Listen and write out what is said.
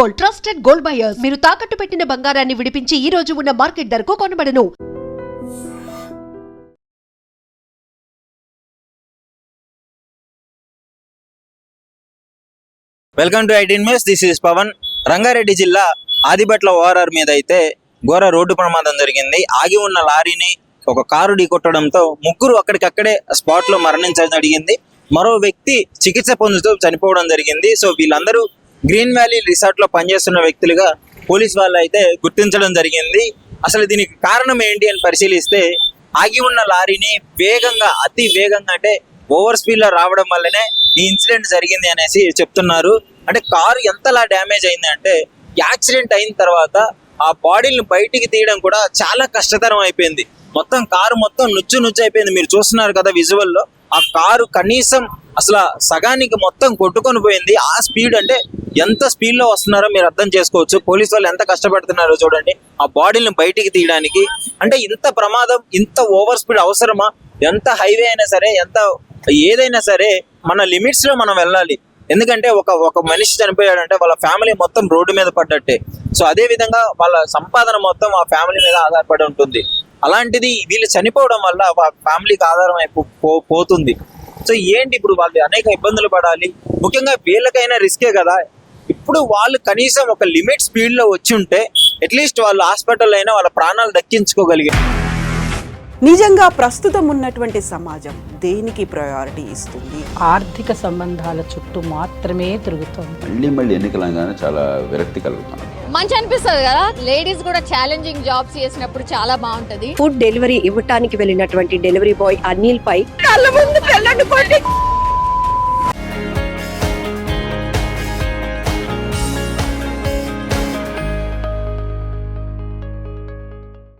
Gold trusted gold buyers. మీరు తాకట్టు పెట్టిన బంగారాన్ని విడిపించి ఈ రోజు ఉన్న మార్కెట్ ధరకు కొనబడను. Welcome to ఐటీన్ news this is Pawan Rangareddy జిల్లా ఆదిబట్ల ఓఆర్ఆర్ మీద అయితే ఘోర రోడ్డు ప్రమాదం జరిగింది. ఆగి ఉన్న లారీని ఒక కారు ఢీకొట్టడంతో ముగ్గురు అక్కడికక్కడే స్పాట్లో మరణించడం జరిగింది. మరో వ్యక్తి చికిత్స పొందుతూ చనిపోవడం జరిగింది. సో వీళ్ళందరూ గ్రీన్ వ్యాలీ రిసార్ట్లో పనిచేస్తున్న వ్యక్తులుగా పోలీస్ వాళ్ళు అయితే గుర్తించడం జరిగింది. అసలు దీనికి కారణం ఏంటి అని పరిశీలిస్తే ఆగి ఉన్న లారీని వేగంగా అతి వేగంగా అంటే ఓవర్ స్పీడ్లో రావడం వల్లనే ఈ ఇన్సిడెంట్ జరిగింది అనేసి చెప్తున్నారు. అంటే కారు ఎంతలా డ్యామేజ్ అయింది అంటే యాక్సిడెంట్ అయిన తర్వాత ఆ బాడీని బయటికి తీయడం కూడా చాలా కష్టతరం అయిపోయింది. మొత్తం కారు మొత్తం నుచ్చు నుచ్చు అయిపోయింది. మీరు చూస్తున్నారు కదా విజువల్లో. ఆ కారు కనీసం అసలు సగానికి మొత్తం కొట్టుకొని పోయింది. ఆ స్పీడ్ అంటే ఎంత స్పీడ్లో వస్తున్నారో మీరు అర్థం చేసుకోవచ్చు. పోలీస్ వాళ్ళు ఎంత కష్టపడుతున్నారో చూడండి. ఆ బాడీని బయటికి తీయడానికి. అంటే ఇంత ప్రమాదం ఇంత ఓవర్ స్పీడ్ అవసరమా? ఎంత హైవే అయినా సరే ఎంత ఏదైనా సరే మన లిమిట్స్లో మనం వెళ్ళాలి. ఎందుకంటే ఒక ఒక మనిషి చనిపోయాడంటే వాళ్ళ ఫ్యామిలీ మొత్తం రోడ్డు మీద పడ్డట్టే. సో అదే విధంగా వాళ్ళ సంపాదన మొత్తం ఆ ఫ్యామిలీ మీద ఆధారపడి ఉంటుంది. అలాంటిది వీళ్ళు చనిపోవడం వల్ల ఫ్యామిలీకి ఆధారం అయిపో పో- పోతుంది. సో ఏంటి ఇప్పుడు వాళ్ళు అనేక ఇబ్బందులు పడాలి? ముఖ్యంగా వీళ్ళకైనా రిస్కే కదా. ఇప్పుడు వాళ్ళు కనీసం ఒక లిమిట్ స్పీడ్లో వచ్చి ఉంటే అట్లీస్ట్ వాళ్ళు హాస్పిటల్ అయినా వాళ్ళ ప్రాణాలు దక్కించుకోగలిగారు నిజంగా ప్రస్తుతం ఉన్నటువంటి సమాజం దేనికి ప్రయారిటీ ఇస్తుంది? ఆర్థిక సంబంధాల చుట్టూ మాత్రమే తిరుగుతోంది. మళ్ళీ మళ్ళీ ఎన్నికలంగానే చాలా విరక్తి కలుగుతాను మంచి అనిపిస్తుంది కదా? లేడీస్ కూడా ఛాలెంజింగ్ జాబ్స్ చేసినప్పుడు చాలా బాగుంటది. ఫుడ్ డెలివరీ ఇవ్వటానికి వెళ్ళినటువంటి డెలివరీ బాయ్ అనిల్ పై కళ్ళ ముందు పెళ్ళండి